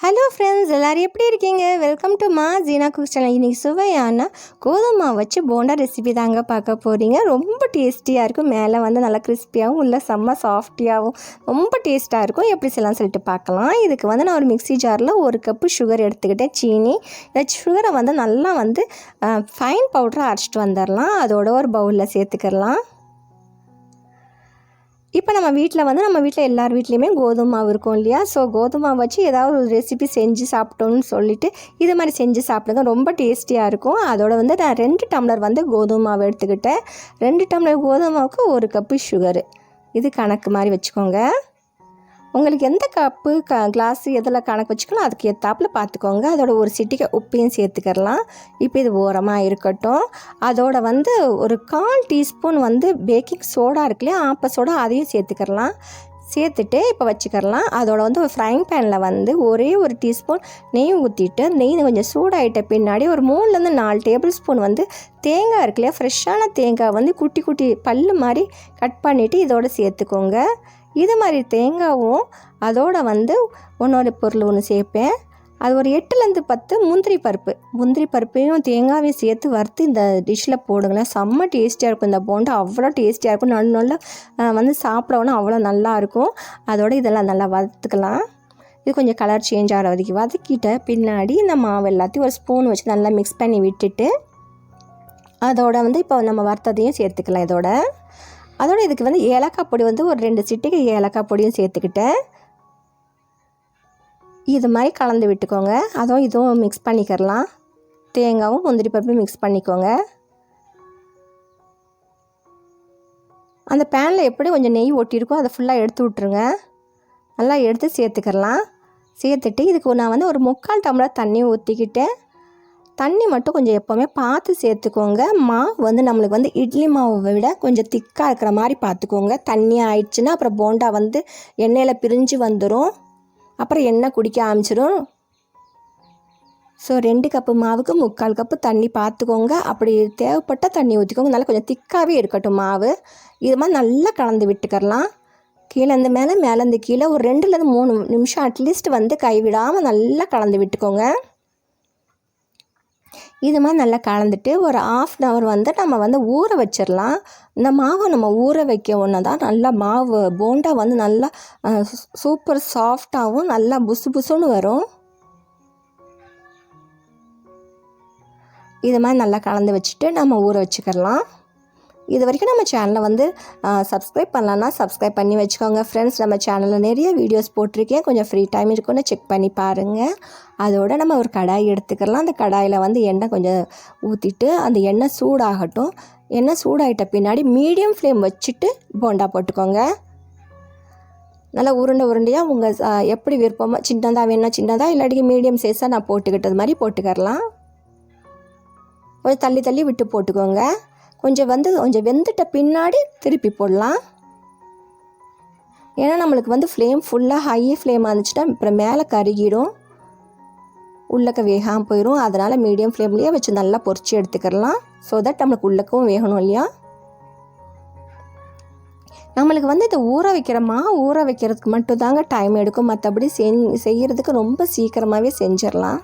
Hello friends எல்லோரும் எப்படி இருக்கீங்க? வெல்கம் டு மா ஜீனா குக் சேனல் இன்றைக்கி சுவையான கோதுமா வச்சு போண்டா ரெசிபி தாங்க பார்க்க போகிறீங்க ரொம்ப டேஸ்டியாக இருக்கும். மேலே வந்து நல்லா கிறிஸ்பியாகவும் உள்ள செம்ம சாஃப்டியாகவும் ரொம்ப டேஸ்ட்டாக இருக்கும். எப்படி செய்யலாம் சொல்லிட்டு பார்க்கலாம். இதுக்கு வந்து நான் ஒரு மிக்ஸி ஜாரில் ஒரு கப்பு சுகர் எடுத்துக்கிட்டேன். சீனி. இந்த சுகரை வந்து நல்லா வந்து ஃபைன் பவுடரை அரைச்சிட்டு வந்துடலாம். அதோட ஒரு பவுலில் சேர்த்துக்கிடலாம். இப்போ நம்ம வீட்டில் வந்து நம்ம வீட்டில் எல்லார் வீட்லேயுமே கோதுமை மாவு இருக்கும் இல்லையா? ஸோ கோதுமை மாவு வச்சு ஏதாவது ஒரு ரெசிபி செஞ்சு சாப்பிட்டோன்னு சொல்லிவிட்டு இது மாதிரி செஞ்சு சாப்பிடுங்க ரொம்ப டேஸ்டியாக இருக்கும். அதோட வந்து நான் ரெண்டு டம்ளர் வந்து கோதுமை மாவு எடுத்துக்கிட்டேன். ரெண்டு டம்ளர் கோதுமை மாவுக்கு ஒரு கப்பு சுகரு இது கணக்கு மாதிரி வச்சுக்கோங்க. உங்களுக்கு எந்த கப்பு க கிளாஸு எதில் கணக்கு வச்சுக்கலாம் அதுக்கு ஏற்றாப்புல பார்த்துக்கோங்க அதோட ஒரு சிட்டிக்கு உப்பையும் சேர்த்துக்கிறலாம். இப்போ இது ஓரமாக இருக்கட்டும். அதோட வந்து ஒரு கால் டீஸ்பூன் வந்து பேக்கிங் சோடா இருக்குல்லையா ஆப்ப சோடா அதையும் சேர்த்துக்கிறலாம். சேர்த்துட்டு இப்போ வச்சுக்கிறலாம். அதோட வந்து ஒரு ஃப்ரைங் பேனில் வந்து ஒரே ஒரு டீஸ்பூன் நெய் ஊற்றிட்டு நெய் கொஞ்சம் சூடாகிட்ட பின்னாடி ஒரு மூணுலேருந்து நாலு டேபிள் ஸ்பூன் வந்து தேங்காய் இருக்கு இல்லையா ஃப்ரெஷ்ஷான தேங்காய் வந்து குட்டி குட்டி பல் மாதிரி கட் பண்ணிவிட்டு இதோடு சேர்த்துக்கோங்க. இது மாதிரி தேங்காவும் அதோட வந்து ஒன்றோட பொருள் ஒன்று சேர்ப்பேன். அது ஒரு எட்டுலேருந்து பத்து முந்திரி பருப்பு. முந்திரி பருப்பையும் தேங்காவையும் சேர்த்து வறுத்து இந்த டிஷ்ஷில் போடுங்களேன். செம்ம டேஸ்டியாக இருக்கும் இந்த போண்டா. அவ்வளோ டேஸ்டியாக இருக்கும். நல்ல நல்ல வந்து சாப்பிடவும் அவ்வளோ நல்லாயிருக்கும் அதோட இதெல்லாம் நல்லா வறுத்துக்கலாம். இது கொஞ்சம் கலர் சேஞ்ச் ஆகிற வரைக்கும் வதக்கிட்ட பின்னாடி இந்த மாவு எல்லாத்தையும் ஒரு ஸ்பூன் வச்சு நல்லா மிக்ஸ் பண்ணி விட்டுட்டு அதோட வந்து இப்போ நம்ம வறுத்ததையும் சேர்த்துக்கலாம் இதோட. அதோட இதுக்கு வந்து ஏலக்காய் பொடி வந்து ஒரு ரெண்டு சிட்டிக்கு ஏலக்காய் பொடியும் சேர்த்துக்கிட்டேன். இது மாதிரி கலந்து விட்டுக்கோங்க. அதுவும் இதுவும் மிக்ஸ் பண்ணிக்கிறலாம். தேங்காவும் முந்திரி பருப்பும் மிக்ஸ் பண்ணிக்கோங்க. அந்த பேனில் எப்படி கொஞ்சம் நெய் ஒட்டியிருக்கோ அதை ஃபுல்லாக எடுத்து விட்ருங்க நல்லா எடுத்து சேர்த்துக்கிறலாம். சேர்த்துட்டு இதுக்கு நான் வந்து ஒரு முக்கால் டம்ளர் தண்ணி ஊற்றிக்கிட்டேன் தண்ணி மட்டும் கொஞ்சம் எப்போவுமே பார்த்து சேர்த்துக்கோங்க. மாவு வந்து நம்மளுக்கு வந்து இட்லி மாவை விட கொஞ்சம் திக்காக இருக்கிற மாதிரி பார்த்துக்கோங்க. தண்ணி ஆயிடுச்சுன்னா அப்புறம் போண்டா வந்து எண்ணெயில் பிரிஞ்சு வந்துடும் அப்புறம் எண்ணெய் குடிக்க ஆரம்பிச்சிடும் ஸோ ரெண்டு கப்பு மாவுக்கு முக்கால் கப்பு தண்ணி பார்த்துக்கோங்க. அப்படி தேவைப்பட்ட தண்ணி ஊற்றிக்கோங்க நல்லா கொஞ்சம் திக்காகவே இருக்கட்டும் மாவு. இது மாதிரி நல்லா கலந்து விட்டுக்கரலாம் கீழேருந்து மேலே மேலேருந்து கீழே ஒரு ரெண்டுலேருந்து மூணு நிமிஷம் அட்லீஸ்ட் வந்து கைவிடாமல் நல்லா கலந்து விட்டுக்கோங்க. இது மாதிரி நல்லா கலந்துட்டு ஒரு ஆஃப் அன் ஹவர் வந்து நம்ம வந்து ஊற வச்சிடலாம். இந்த மாவை நம்ம ஊற வைக்க ஒன்று தான். நல்லா மாவு போண்டா வந்து நல்லா சூப்பர் சாஃப்டாகவும் நல்லா புசு புசுன்னு வரும். இது மாதிரி நல்லா கலந்து வச்சுட்டு நம்ம ஊற வச்சுக்கலாம் இது வரைக்கும் நம்ம சேனலை வந்து சப்ஸ்கிரைப் பண்ணலான்னா சப்ஸ்கிரைப் பண்ணி வச்சுக்கோங்க. ஃப்ரெண்ட்ஸ் நம்ம சேனலில் நிறைய வீடியோஸ் போட்டிருக்கேன். கொஞ்சம் ஃப்ரீ டைம் இருக்குன்னு செக் பண்ணி பாருங்கள் அதோட நம்ம ஒரு கடாய் எடுத்துக்கலாம். அந்த கடாயில் வந்து எண்ணெய் கொஞ்சம் ஊற்றிட்டு அந்த எண்ணெய் சூடாகட்டும். எண்ணெய் சூடாகிட்ட பின்னாடி மீடியம் ஃப்ளேம் வச்சுட்டு போண்டா போட்டுக்கோங்க. நல்லா உருண்டை உருண்டையாக உங்கள் எப்படி விருப்பமாக சின்னதாக வேணா சின்னதாக இல்லாட்டி மீடியம் சைஸாக நான் போட்டுக்கிட்டது மாதிரி போட்டுக்கரலாம். கொஞ்சம் தள்ளி தள்ளி விட்டு போட்டுக்கோங்க. கொஞ்சம் வந்து கொஞ்சம் வெந்துட்ட பின்னாடி திருப்பி போடலாம். ஏன்னா நம்மளுக்கு வந்து ஃப்ளேம் ஃபுல்லாக ஹை ஃப்ளேமாக இருந்துச்சுன்னா அப்புறம் மேலே கருகிடும். உள்ளக்க வேகாமல் போயிடும் அதனால் மீடியம் ஃப்ளேம்லேயே வச்சு நல்லா பொறிச்சு எடுத்துக்கிறலாம் ஸோ தட் நம்மளுக்கு உள்ளக்கும் வேகணும் இல்லையா? நம்மளுக்கு வந்து இதை ஊற வைக்கிறோமா ஊற வைக்கிறதுக்கு மட்டும்தாங்க டைம் எடுக்கும். மற்றபடி செய் செய்கிறதுக்கு ரொம்ப சீக்கிரமாகவே செஞ்சிடலாம்.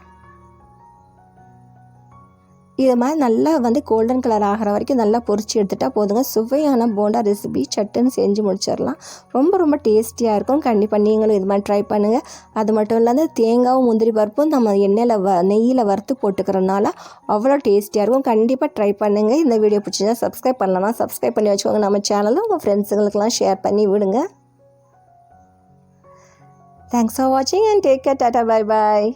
இது மாதிரி நல்லா வந்து கோல்டன் கலர் ஆகிற வரைக்கும் நல்லா பொறிச்சு எடுத்துட்டால் போதுங்க. சுவையான போண்டா ரெசிபி சட்டுன்னு செஞ்சு முடிச்சிடலாம். ரொம்ப ரொம்ப டேஸ்டியாக இருக்கும். கண்டிப்பாக நீங்களும் இது மாதிரி ட்ரை பண்ணுங்கள் அது மட்டும் இல்லாத தேங்காவும் முந்திரி பருப்பும் நம்ம எண்ணெயில் வ நெய்யில் வறுத்து போட்டுக்கிறனால அவ்வளோ டேஸ்டியாக இருக்கும். கண்டிப்பாக ட்ரை பண்ணுங்கள் இந்த வீடியோ பிடிச்சிருந்தா சப்ஸ்கிரைப் பண்ணலாம் சப்ஸ்கிரைப் பண்ணி வச்சுக்கோங்க. நம்ம சேனலில் உங்கள் ஃப்ரெண்ட்ஸுங்களுக்கெல்லாம் ஷேர் பண்ணி விடுங்க. தேங்க்ஸ் ஃபார் வாட்சிங் and take care tata bye bye